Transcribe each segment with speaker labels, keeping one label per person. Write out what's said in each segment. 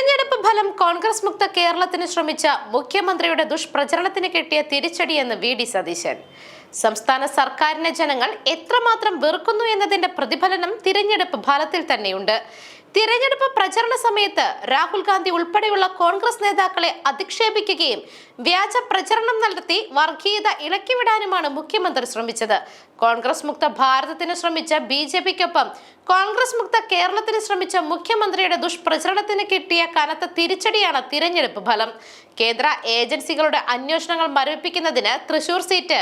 Speaker 1: തിരഞ്ഞെടുപ്പ് ഫലം കോൺഗ്രസ് മുക്ത കേരളത്തിന് ശ്രമിച്ച മുഖ്യമന്ത്രിയുടെ ദുഷ്പ്രചരണത്തിന് കിട്ടിയ തിരിച്ചടിയെന്ന് വി ഡി സതീശൻ. സംസ്ഥാന സർക്കാരിനെ ജനങ്ങൾ എത്രമാത്രം വെറുക്കുന്നു എന്നതിന്റെ പ്രതിഫലനം തിരഞ്ഞെടുപ്പ് ഫലത്തിൽ തന്നെയുണ്ട്. തിരഞ്ഞെടുപ്പ് പ്രചരണ സമയത്ത് രാഹുൽ ഗാന്ധി ഉൾപ്പെടെയുള്ള കോൺഗ്രസ് നേതാക്കളെ അധിക്ഷേപിക്കുകയും വ്യാജ പ്രചരണം നടത്തി വർഗീയത ഇളക്കിവിടാനുമാണ് മുഖ്യമന്ത്രി ശ്രമിച്ചത്. കോൺഗ്രസ് മുക്ത ഭാരതത്തിന് ശ്രമിച്ച ബി ജെ പിക്കൊപ്പം കോൺഗ്രസ് മുക്ത കേരളത്തിന് ശ്രമിച്ച മുഖ്യമന്ത്രിയുടെ ദുഷ്പ്രചരണത്തിന് കിട്ടിയ കനത്ത തിരിച്ചടിയാണ് തിരഞ്ഞെടുപ്പ് ഫലം. കേന്ദ്ര ഏജൻസികളുടെ അന്വേഷണങ്ങൾ മരവിപ്പിക്കുന്നതിന് തൃശൂർ സീറ്റ്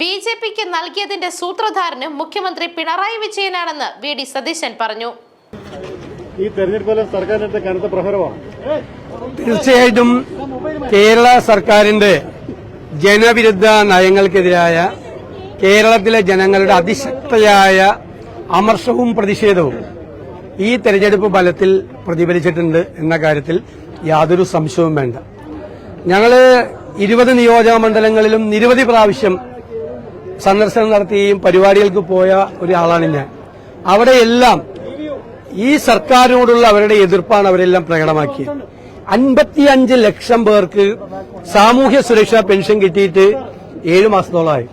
Speaker 1: ബി ജെ പിക്ക് നൽകിയതിന്റെ സൂത്രധാരന് മുഖ്യമന്ത്രി പിണറായി വിജയനാണെന്ന് വി ഡി സതീശൻ പറഞ്ഞു.
Speaker 2: ഈ തെരഞ്ഞെടുപ്പ് ഫലം സർക്കാരിനടുത്ത് കനത്ത പ്രഹരമാണ്.
Speaker 3: തീർച്ചയായിട്ടും കേരള സർക്കാരിന്റെ ജനവിരുദ്ധ നയങ്ങൾക്കെതിരായ കേരളത്തിലെ ജനങ്ങളുടെ അതിശക്തയായ അമർഷവും പ്രതിഷേധവും ഈ തെരഞ്ഞെടുപ്പ് ഫലത്തിൽ പ്രതിഫലിച്ചിട്ടുണ്ട് എന്ന കാര്യത്തിൽ യാതൊരു സംശയവും വേണ്ട. ഞങ്ങൾ ഇരുപത് നിയോജക മണ്ഡലങ്ങളിലും നിരവധി പ്രാവശ്യം സന്ദർശനം നടത്തുകയും പരിപാടികൾക്ക് പോയ ഒരാളാണ് ഞാൻ. അവിടെയെല്ലാം ഈ സർക്കാരിനോടുള്ള അവരുടെ എതിർപ്പാണ് അവരെല്ലാം പ്രകടമാക്കിയത്. അൻപത്തിയഞ്ച് ലക്ഷം പേർക്ക് സാമൂഹ്യ സുരക്ഷാ പെൻഷൻ കിട്ടിയിട്ട് ഏഴു മാസത്തോളമായി.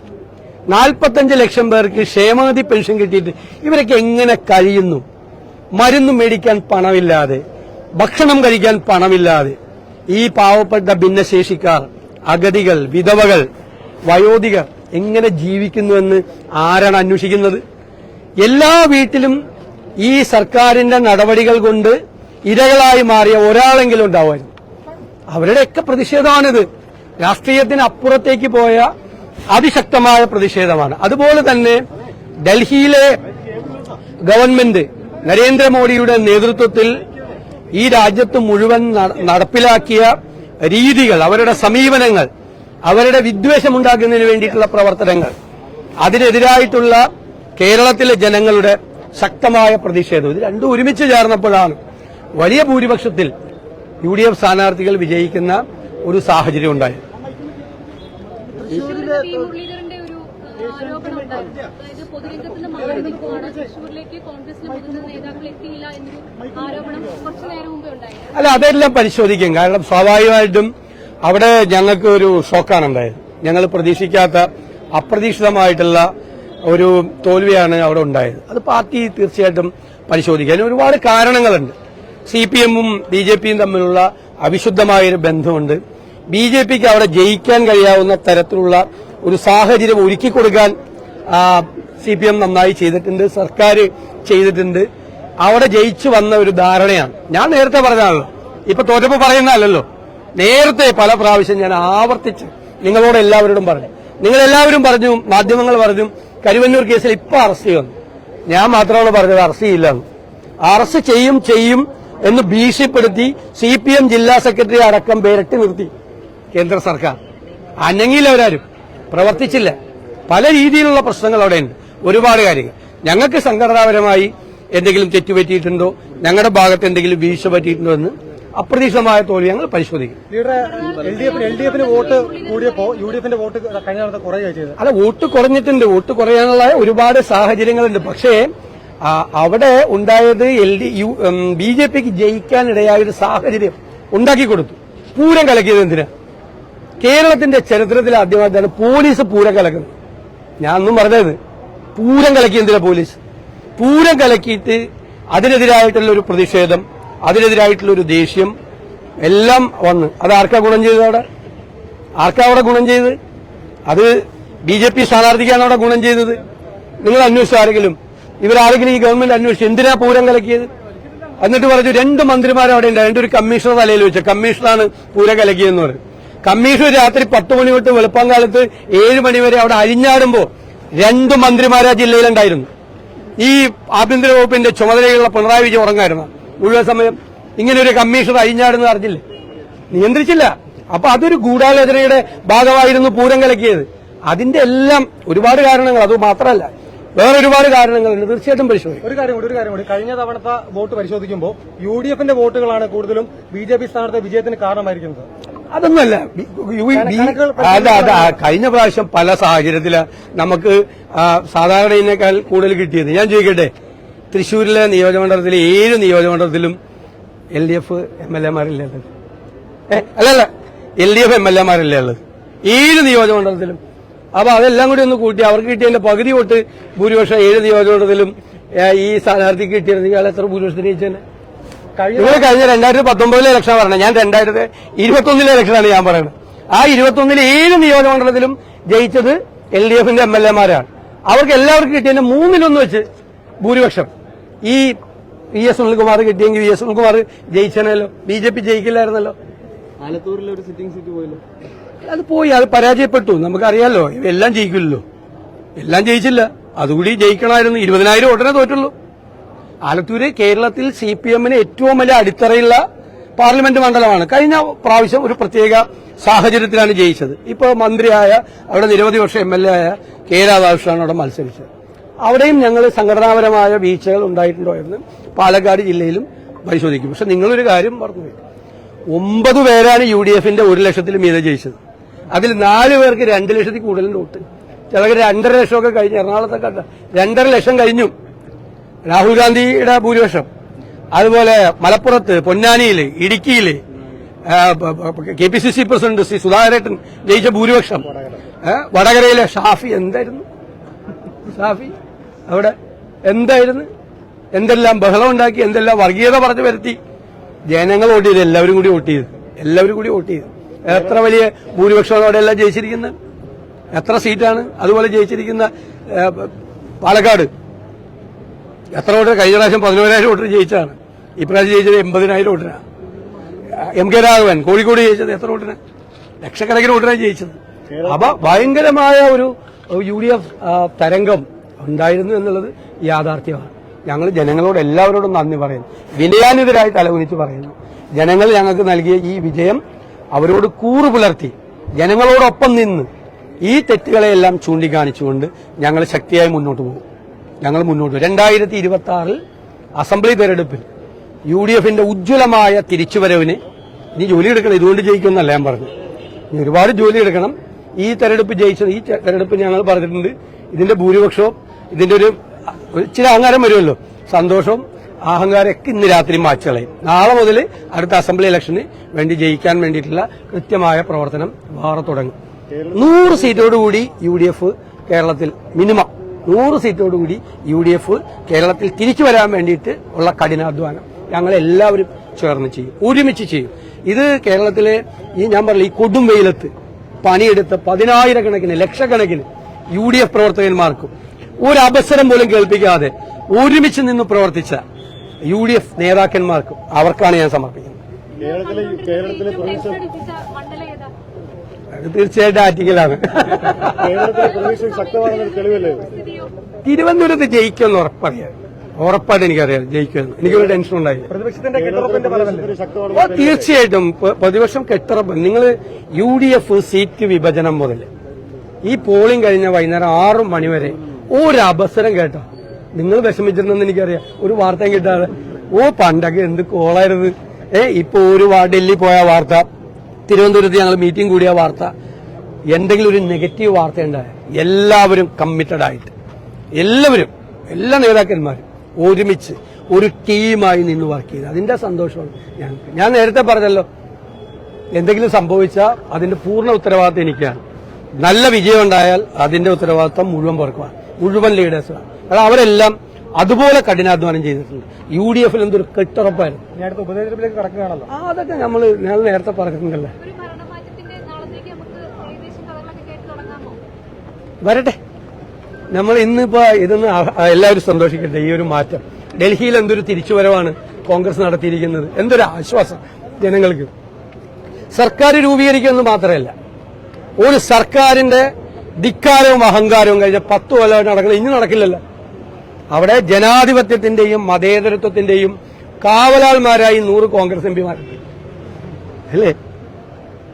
Speaker 3: നാൽപ്പത്തഞ്ച് ലക്ഷം പേർക്ക് ക്ഷേമനിധി പെൻഷൻ കിട്ടിയിട്ട് ഇവരൊക്കെ എങ്ങനെ കഴിയുന്നു? മരുന്ന് മേടിക്കാൻ പണമില്ലാതെ ഭക്ഷണം കഴിക്കാൻ പണമില്ലാതെ ഈ പാവപ്പെട്ട ഭിന്നശേഷിക്കാർ അഗതികൾ വിധവകൾ വയോധികർ എങ്ങനെ ജീവിക്കുന്നുവെന്ന് ആരാണ് അന്വേഷിക്കുന്നത്? എല്ലാ വീട്ടിലും ഈ സർക്കാരിന്റെ നടപടികൾ കൊണ്ട് ഇരകളായി മാറിയ ഒരാളെങ്കിലും ഉണ്ടാവുമായിരുന്നു. അവരുടെയൊക്കെ പ്രതിഷേധമാണിത്. രാഷ്ട്രീയത്തിന് അപ്പുറത്തേക്ക് പോയ അതിശക്തമായ പ്രതിഷേധമാണ്. അതുപോലെ തന്നെ ഡൽഹിയിലെ ഗവൺമെന്റ് നരേന്ദ്രമോദിയുടെ നേതൃത്വത്തിൽ ഈ രാജ്യത്ത് മുഴുവൻ നടപ്പിലാക്കിയ രീതികൾ അവരുടെ സമീപനങ്ങൾ അവരുടെ വിദ്വേഷമുണ്ടാക്കുന്നതിന് വേണ്ടിയിട്ടുള്ള പ്രവർത്തനങ്ങൾ അതിനെതിരായിട്ടുള്ള കേരളത്തിലെ ജനങ്ങളുടെ ശക്തമായ പ്രതിഷേധം. ഇത് രണ്ടും ഒരുമിച്ച് ചേർന്നപ്പോഴാണ് വലിയ ഭൂരിപക്ഷത്തിൽ യു ഡി എഫ് സ്ഥാനാർത്ഥികൾ വിജയിക്കുന്ന ഒരു സാഹചര്യം ഉണ്ടായത്.
Speaker 4: തൃശ്ശൂരിലെ വി ഒരു ആരോപണം ഉണ്ടായിരുന്നു. അതായത് പൊതുരംഗത്ത് നിന്ന് മാറി നിൽക്കുവാണ് മുതിർന്ന നേതാക്കൾ എത്തിയില്ല എന്നൊരു ആരോപണം കുറച്ചു നേരം മുമ്പേ ഉണ്ടായിരുന്നു
Speaker 3: അല്ല അതെല്ലാം പരിശോധിക്കും. കാരണം സ്വാഭാവികമായിട്ടും അവിടെ ഞങ്ങൾക്ക് ഒരു ഷോക്കാണ് ഉണ്ടായത്. ഞങ്ങൾ പ്രതീക്ഷിക്കാത്ത അപ്രതീക്ഷിതമായിട്ടുള്ള ഒരു തോൽവിയാണ് അവിടെ ഉണ്ടായത്. അത് പാർട്ടി തീർച്ചയായിട്ടും പരിശോധിക്കാൻ ഒരുപാട് കാരണങ്ങളുണ്ട്. സി പി എമ്മും ബി ജെ പിയും തമ്മിലുള്ള അവിശുദ്ധമായൊരു ബന്ധമുണ്ട്. ബി ജെ പിക്ക് അവിടെ ജയിക്കാൻ കഴിയാവുന്ന തരത്തിലുള്ള ഒരു സാഹചര്യം ഒരുക്കി കൊടുക്കാൻ സി പി എം നന്നായി ചെയ്തിട്ടുണ്ട്. സർക്കാർ ചെയ്തിട്ടുണ്ട്. അവിടെ ജയിച്ചു വന്ന ഒരു ധാരണയാണ്. ഞാൻ നേരത്തെ പറഞ്ഞാണല്ലോ ഇപ്പൊ തോറ്റപ്പോ പറയുന്നതല്ലോ നേരത്തെ പല പ്രാവശ്യം ഞാൻ ആവർത്തിച്ച് നിങ്ങളോട് എല്ലാവരോടും പറഞ്ഞു. നിങ്ങൾ എല്ലാവരും പറഞ്ഞു മാധ്യമങ്ങൾ പറഞ്ഞു കരുവന്നൂർ കേസിൽ ഇപ്പൊ അറസ്റ്റ് ചെയ്യുന്നു. ഞാൻ മാത്രമാണ് പറഞ്ഞത് അറസ്റ്റ് ചെയ്യില്ലെന്ന്. അറസ്റ്റ് ചെയ്യും ചെയ്യും എന്ന് ഭീഷണിപ്പെടുത്തി സി പി എം ജില്ലാ സെക്രട്ടറി അടക്കം പേരട്ടി നിർത്തി. കേന്ദ്ര സർക്കാർ. അനങ്ങിയില്ല അവരാരും പ്രവർത്തിച്ചില്ല. പല രീതിയിലുള്ള പ്രശ്നങ്ങൾ അവിടെയുണ്ട്. ഒരുപാട് കാര്യങ്ങൾ. ഞങ്ങൾക്ക് സംഘടനാപരമായി എന്തെങ്കിലും തെറ്റുപറ്റിയിട്ടുണ്ടോ? ഞങ്ങളുടെ ഭാഗത്ത് എന്തെങ്കിലും വീഴ്ച പറ്റിയിട്ടുണ്ടോ എന്ന് അപ്രതീക്ഷിതമായ തോൽവി ഞങ്ങൾ പരിശോധിക്കും.
Speaker 2: വോട്ട് കൂടിയപ്പോ യു ഡി എഫിന്റെ വോട്ട് കഴിഞ്ഞ കുറയുകയാണ് ചെയ്തത്?
Speaker 3: അല്ല വോട്ട് കുറഞ്ഞിട്ടുണ്ട്. വോട്ട് കുറയാനുള്ള ഒരുപാട് സാഹചര്യങ്ങളുണ്ട്. പക്ഷേ അവിടെ ഉണ്ടായത് L D U B J പിക്ക് ജയിക്കാനിടയായ ഒരു സാഹചര്യം ഉണ്ടാക്കി കൊടുത്തു. പൂരം കലക്കിയത് എന്തിനാ? കേരളത്തിന്റെ ചരിത്രത്തിൽ ആദ്യമായിട്ടാണ് പോലീസ് പൂരം കലക്കുന്നത്. ഞാൻ ഒന്നും പറഞ്ഞത് പൂരം കലക്കി എന്തിനാ പോലീസ്? പൂരം കലക്കിയിട്ട് അതിനെതിരായിട്ടുള്ള ഒരു പ്രതിഷേധം അതിനെതിരായിട്ടുള്ള ഒരു ദേഷ്യം എല്ലാം വന്ന്. അത് ആർക്കാ ഗുണം ചെയ്തത് അവിടെ? ആർക്കാ അവിടെ ഗുണം ചെയ്തത്? അത് ബി ജെ പി സ്ഥാനാർത്ഥിക്കാണ് അവിടെ ഗുണം ചെയ്തത്? നിങ്ങൾ അന്വേഷിച്ചു ആരെങ്കിലും? ഇവരാരെങ്കിലും ഈ ഗവൺമെന്റ് അന്വേഷിച്ചു എന്തിനാ പൂരം കലക്കിയത്? എന്നിട്ട് പറഞ്ഞു രണ്ട് മന്ത്രിമാരും അവിടെ ഉണ്ട് അതിന്റെ ഒരു കമ്മീഷണർ തലയിൽ വെച്ച. കമ്മീഷണറാണ് പൂരം കലക്കിയെന്ന് പറഞ്ഞു. കമ്മീഷൻ രാത്രി പത്ത് മണി തൊട്ട് വെളുപ്പം കാലത്ത് ഏഴ് മണിവരെ അവിടെ അഴിഞ്ഞാടുമ്പോ രണ്ട് മന്ത്രിമാരാ ജില്ലയിലുണ്ടായിരുന്നു. ഈ ആഭ്യന്തര വകുപ്പിന്റെ ചുമതലയുള്ള പിണറായി വിജയൻ ഉറങ്ങായിരുന്നു. മുഴുവൻ സമയം ഇങ്ങനെ ഒരു കമ്മീഷണർ അഴിഞ്ഞാടെന്ന് അറിഞ്ഞില്ലേ? നിയന്ത്രിച്ചില്ല. അപ്പൊ അതൊരു ഗൂഢാലോചനയുടെ ഭാഗമായിരുന്നു പൂരം കലക്കിയത്. അതിന്റെ എല്ലാം ഒരുപാട് കാരണങ്ങൾ അത് മാത്രമല്ല വേറെ ഒരുപാട് കാരണങ്ങളുണ്ട്. തീർച്ചയായിട്ടും പരിശോധിക്കും.
Speaker 2: ഒരു കാര്യം കൂടി ഒരു കാര്യം കൂടി. കഴിഞ്ഞ തവണത്തെ വോട്ട് പരിശോധിക്കുമ്പോൾ യു ഡി എഫിന്റെ വോട്ടുകളാണ് കൂടുതലും ബി ജെ പി സ്ഥാനാർത്ഥി വിജയത്തിന് കാരണമായിരിക്കുന്നത്.
Speaker 3: അതൊന്നുമല്ല. അല്ല അത് കഴിഞ്ഞ പ്രാവശ്യം പല സാഹചര്യത്തിൽ നമുക്ക് സാധാരണ സാധാരണയിനേക്കാൾ കൂടുതൽ കിട്ടിയത്. ഞാൻ ചോദിക്കട്ടെ? തൃശ്ശൂരിലെ നിയോജകമണ്ഡലത്തിലെ ഏഴ് നിയോജകമണ്ഡലത്തിലും L D F M L എമാരില്ലേ ഉള്ളത്? അല്ലല്ല L D F M L എമാരല്ലേ ഉള്ളത്? ഏഴ് നിയോജകമണ്ഡലത്തിലും. അപ്പൊ അതെല്ലാം കൂടി ഒന്ന് കൂട്ടി അവർക്ക് കിട്ടിയതിന്റെ പകുതി തൊട്ട് ഭൂരിപക്ഷം ഏഴ് നിയോജകമണ്ഡലത്തിലും ഈ സ്ഥാനാർത്ഥിക്ക് കിട്ടിയിരുന്നെങ്കിൽ അയാൾ എത്ര ഭൂരിപക്ഷത്തിന് ജയിച്ചേനെ
Speaker 2: കഴിഞ്ഞ
Speaker 3: നിങ്ങൾ കഴിഞ്ഞ രണ്ടായിരത്തി പത്തൊമ്പതിലെ ഇലക്ഷൻ പറഞ്ഞത്. ഞാൻ രണ്ടായിരത്തി ഇരുപത്തൊന്നിലെ ഇലക്ഷനാണ് ഞാൻ പറയുന്നത് ആ ഇരുപത്തൊന്നിലെ ഏഴ് നിയോജകമണ്ഡലത്തിലും ജയിച്ചത് എൽ ഡി എഫിന്റെ എം എൽ എമാരാണ് അവർക്ക് എല്ലാവർക്കും കിട്ടിയതിന്റെ മൂന്നിലൊന്ന് വെച്ച് ഭൂരിപക്ഷം. ഈ വി എസ് സുനിൽകുമാർ കിട്ടിയെങ്കിൽ വി എസ് സുനിൽകുമാർ ജയിച്ചനല്ലോ ബി ജെ പി ജയിക്കില്ലായിരുന്നല്ലോ.
Speaker 2: ആലത്തൂരിലെ ഒരു സിറ്റിംഗ് സീറ്റ് പോയല്ലോ.
Speaker 3: അത് പോയി അത് പരാജയപ്പെട്ടു. നമുക്കറിയാലോ എല്ലാം ജയിക്കില്ലല്ലോ. എല്ലാം ജയിച്ചില്ല. അതുകൂടി ജയിക്കണമായിരുന്നു. ഇരുപതിനായിരം ഉടനെ തോറ്റുള്ളൂ. ആലത്തൂര് കേരളത്തിൽ സി പി എമ്മിന് ഏറ്റവും വലിയ അടിത്തറയുള്ള പാർലമെന്റ് മണ്ഡലമാണ്. കഴിഞ്ഞ പ്രാവശ്യം ഒരു പ്രത്യേക സാഹചര്യത്തിലാണ് ജയിച്ചത്. ഇപ്പോൾ മന്ത്രിയായ അവിടെ നിരവധി വർഷം എം എൽ എ ആയ കെ രാധാകൃഷ്ണനാണ് അവിടെ മത്സരിച്ചത്. അവിടെയും ഞങ്ങൾ സംഘടനാപരമായ വീഴ്ചകൾ ഉണ്ടായിട്ടുണ്ടോ എന്ന് പാലക്കാട് ജില്ലയിലും പരിശോധിക്കും. പക്ഷെ നിങ്ങളൊരു കാര്യം പറഞ്ഞു ഒമ്പത് പേരാണ് യു ഡി എഫിന്റെ ഒരു ലക്ഷത്തിൽ മീതെ ജയിച്ചത്. അതിൽ നാല് പേർക്ക് രണ്ട് ലക്ഷത്തിൽ കൂടുതൽ വോട്ട്. ചിലർക്ക് രണ്ടര ലക്ഷമൊക്കെ കഴിഞ്ഞു എറണാകുളത്തൊക്കെ കണ്ട രണ്ടര ലക്ഷം കഴിഞ്ഞു. രാഹുൽ ഗാന്ധിയുടെ ഭൂരിപക്ഷം. അതുപോലെ മലപ്പുറത്ത് പൊന്നാനിയിൽ ഇടുക്കിയിൽ K P C C president Shri സുധാകരേട്ടൻ ജയിച്ച ഭൂരിപക്ഷം. വടകരയിലെ ഷാഫി എന്തായിരുന്നു? ഷാഫി? അവിടെ എന്തായിരുന്നു? എന്തെല്ലാം ബഹളം ഉണ്ടാക്കി എന്തെല്ലാം വർഗീയത പറഞ്ഞു വരുത്തി? ജനങ്ങൾ വോട്ട് ചെയ്ത് എല്ലാവരും കൂടി വോട്ട് ചെയ്ത്. എല്ലാവരും കൂടി വോട്ട് ചെയ്ത്. എത്ര വലിയ ഭൂരിപക്ഷമാണ് അവിടെ എല്ലാം ജയിച്ചിരിക്കുന്നത്? എത്ര സീറ്റാണ് അതുപോലെ ജയിച്ചിരിക്കുന്ന പാലക്കാട്? എത്ര വോട്ട്? കഴിഞ്ഞ പ്രാവശ്യം പതിനോരായിരം വോട്ടിന് ജയിച്ചാണ് ഇപ്രാവശ്യം ജയിച്ചത് എൺപതിനായിരം വോട്ടിനാണ്. എം കെ രാഘവൻ കോഴിക്കോട് ജയിച്ചത് എത്ര വോട്ടിന് ലക്ഷക്കണക്കിന് വോട്ടിനാണ് ജയിച്ചത്. അപ്പൊ ഭയങ്കരമായ ഒരു യു ഡി എഫ് തരംഗം ഉണ്ടായിരുന്നു എന്നുള്ളത് യാഥാർത്ഥ്യമാണ്. ഞങ്ങൾ ജനങ്ങളോട് എല്ലാവരോടും നന്ദി പറയുന്നു. വിനയാനിതരായി തലകുനിച്ച് പറയുന്നു. ജനങ്ങൾ ഞങ്ങൾക്ക് നൽകിയ ഈ വിജയം അവരോട് കൂറു പുലർത്തി ജനങ്ങളോടൊപ്പം നിന്ന് ഈ തെറ്റുകളെയെല്ലാം ചൂണ്ടിക്കാണിച്ചുകൊണ്ട് ഞങ്ങൾ ശക്തിയായി മുന്നോട്ട് പോകും. ഞങ്ങൾ മുന്നോട്ട്. രണ്ടായിരത്തി ഇരുപത്തി ആറിൽ അസംബ്ലി തെരഞ്ഞെടുപ്പിൽ യു ഡി എഫിന്റെ ഉജ്ജ്വലമായ തിരിച്ചുവരവിന് ഇനി ജോലി എടുക്കണം. ഇതുകൊണ്ട് ജയിക്കുമെന്നല്ല ഞാൻ പറഞ്ഞു ഇനി ഒരുപാട് ജോലി എടുക്കണം. ഈ തെരഞ്ഞെടുപ്പ് ജയിച്ചത് ഈ തെരഞ്ഞെടുപ്പ് ഞങ്ങൾ പറഞ്ഞിട്ടുണ്ട്. ഇതിന്റെ ഭൂരിപക്ഷവും ഇതിന്റെ ഒരു ഇച്ചിരി അഹങ്കാരം വരുമല്ലോ. സന്തോഷവും അഹങ്കാരമൊക്കെ ഇന്ന് രാത്രി മാച്ചുകളയും നാളെ മുതൽ അടുത്ത അസംബ്ലി ഇലക്ഷന് വേണ്ടി ജയിക്കാൻ വേണ്ടിയിട്ടുള്ള കൃത്യമായ പ്രവർത്തനം വേറെ തുടങ്ങും. നൂറ് സീറ്റോടുകൂടി യു ഡി എഫ് കേരളത്തിൽ മിനിമം. നൂറ് സീറ്റോടുകൂടി യു ഡി എഫ് കേരളത്തിൽ തിരിച്ചു വരാൻ വേണ്ടിയിട്ട് ഉള്ള കഠിനാധ്വാനം ഞങ്ങൾ എല്ലാവരും ചേർന്ന് ചെയ്യും. ഒരുമിച്ച് ചെയ്യും. ഇത് കേരളത്തിലെ ഈ ഞാൻ പറഞ്ഞു ഈ കൊടും വെയിലത്ത് പണിയെടുത്ത പതിനായിരക്കണക്കിന് ലക്ഷക്കണക്കിന് യു ഡി എഫ് പ്രവർത്തകന്മാർക്കും ഒരു അവസരം പോലും കേൾപ്പിക്കാതെ ഒരുമിച്ച് നിന്ന് പ്രവർത്തിച്ച യു ഡി എഫ് നേതാക്കന്മാർക്ക് അവർക്കാണ് ഞാൻ സമർപ്പിക്കുന്നത്. തീർച്ചയായിട്ടും ആറ്റിക്കലാണ് തിരുവനന്തപുരത്ത് ജയിക്കുമെന്ന് ഉറപ്പറിയാം. ഉറപ്പായിട്ട് എനിക്കറിയാം ജയിക്കുമെന്ന്. എനിക്കൊരു ടെൻഷൻ ഉണ്ടായി തീർച്ചയായിട്ടും. പ്രതിപക്ഷം കെട്ടുറപ്പ്. നിങ്ങൾ യു ഡി എഫ് സീറ്റ് വിഭജനം മുതൽ ഈ പോളിംഗ് കഴിഞ്ഞ വൈകുന്നേരം ആറു മണിവരെ ഒരു അവസരം കേട്ടോ. നിങ്ങൾ വിഷമിച്ചിരുന്നെന്ന് എനിക്കറിയാം. ഒരു വാർത്തയും കിട്ടാതെ. ഓ പണ്ടൊക്കെ എന്ത് കോളായിരുന്നു. ഏ ഇപ്പൊ ഒരു ഡൽഹി പോയ വാർത്ത. തിരുവനന്തപുരത്ത് ഞങ്ങൾ മീറ്റിംഗ് കൂടിയ വാർത്ത. എന്തെങ്കിലും ഒരു നെഗറ്റീവ് വാർത്ത ഉണ്ടായ എല്ലാവരും കമ്മിറ്റഡ് ആയിട്ട്. എല്ലാവരും എല്ലാ നേതാക്കന്മാരും ഒരുമിച്ച് ഒരു ടീമായി നിന്ന് വർക്ക് ചെയ്ത്. അതിന്റെ സന്തോഷമാണ് ഞങ്ങൾക്ക്. ഞാൻ നേരത്തെ പറഞ്ഞല്ലോ എന്തെങ്കിലും സംഭവിച്ചാൽ അതിന്റെ പൂർണ ഉത്തരവാദിത്തം എനിക്കാണ്. നല്ല വിജയം ഉണ്ടായാൽ അതിന്റെ ഉത്തരവാദിത്തം മുഴുവൻ പേർക്കുമാണ് മുഴുവൻ ലീഡേഴ്സാണ് അത് അവരെല്ലാം അതുപോലെ കഠിനാധ്വാനം ചെയ്തിട്ടുണ്ട്. യു ഡി എഫിൽ എന്തൊരു കെട്ടുറപ്പായിരുന്നു.
Speaker 2: ഇനി അടുത്ത ഉപതെരഞ്ഞെടുപ്പിലേക്ക് കടക്കുകയാണല്ലോ.
Speaker 3: ആ, അതൊക്കെ നമ്മൾ ഞാൻ നേരത്തെ പറഞ്ഞിട്ടുണ്ടല്ലേ.
Speaker 4: ഒരു ഭരണമാറ്റത്തിന്റെ നാളത്തേക്ക് നമുക്ക് ഏകദേശം കഥകളൊക്കെ കേട്ട് തുടങ്ങാമോ?
Speaker 3: വരട്ടെ. നമ്മൾ ഇന്നിപ്പോ ഇതൊന്ന് എല്ലാവരും സന്തോഷിക്കട്ടെ ഈ ഒരു മാറ്റം. ഡൽഹിയിൽ എന്തൊരു തിരിച്ചുവരവാണ് കോൺഗ്രസ് നടത്തിയിരിക്കുന്നത്. എന്തൊരു ആശ്വാസം ജനങ്ങൾക്ക്. സർക്കാർ രൂപീകരിക്കുമെന്ന് മാത്രമല്ല ഒരു സർക്കാരിന്റെ ധിക്കാരവും അഹങ്കാരവും കഴിഞ്ഞ പത്ത് കൊല്ലമായിട്ട് നടക്കുന്നത് ഇനി നടക്കില്ലല്ലോ. അവിടെ ജനാധിപത്യത്തിന്റെയും മതേതരത്വത്തിന്റെയും കാവലാൾമാരായി നൂറ് കോൺഗ്രസ് എംപിമാരുണ്ട് അല്ലേ?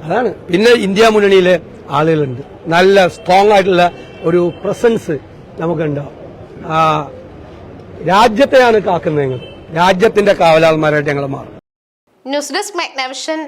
Speaker 3: അതാണ്. പിന്നെ ഇന്ത്യ മുന്നണിയിലെ ആളുകളുണ്ട്. നല്ല സ്ട്രോങ് ആയിട്ടുള്ള ഒരു പ്രസൻസ് നമുക്കുണ്ടാവും രാജ്യത്തെയാണ് കാക്കുന്നത് ഞങ്ങൾ. രാജ്യത്തിന്റെ കാവലാൾമാരായിട്ട് ഞങ്ങൾ മാറും.
Speaker 1: News desk Magnavision